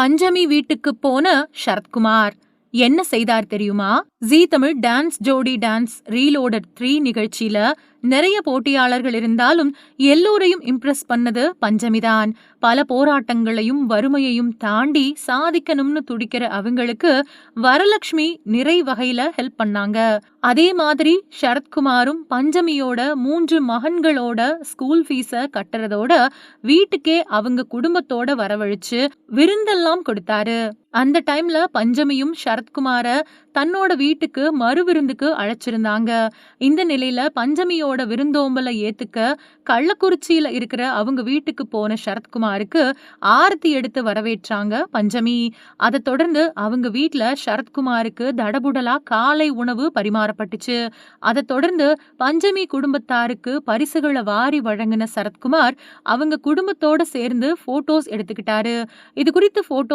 பஞ்சமி வீட்டுக்கு போன சரத்குமார். என்ன செய்தார் தெரியுமா? Zee Tamil dance Jodi dance reloaded three நிகழ்ச்சியில நிறைய போட்டியாளர்கள் இருந்தாலும் எல்லோரையும் இம்ப்ரெஸ் பண்ணது பஞ்சமிதான். பல போராட்டங்களையும் வறுமையையும் தாண்டி சாதிக்கணும்னு துடிக்கிற அவங்களுக்கு வரலட்சுமி நிறை வகையில ஹெல்ப் பண்ணாங்க. அதே மாதிரி சரத்குமாரும் பஞ்சமியோட மூன்று மகன்களோட ஸ்கூல் ஃபீஸ கட்டுறதோட வீட்டுக்கே அவங்க குடும்பத்தோட வரவழைச்சு விருந்தெல்லாம் கொடுத்தாரு. அந்த டைம்ல பஞ்சமியும் சரத்குமார தன்னோட வீட்டுக்கு மறு விருந்துக்கு அழைச்சிருந்தாங்க. இந்த நிலையில பஞ்சமியோட விருந்தோம்பலை ஏத்துக்க கள்ளக்குறிச்சியில இருக்கிற அவங்க வீட்டுக்கு போன சரத்குமாருக்கு ஆரத்தி எடுத்து வரவேற்றாங்க பஞ்சமி. அதை தொடர்ந்து அவங்க வீட்டுல சரத்குமாருக்கு தடபுடலா காலை உணவு பரிமாறப்பட்டுச்சு. அதை தொடர்ந்து பஞ்சமி குடும்பத்தாருக்கு பரிசுகளை வாரி வழங்கின சரத்குமார் அவங்க குடும்பத்தோட சேர்ந்து போட்டோஸ் எடுத்துக்கிட்டாரு. இது குறித்து போட்டோ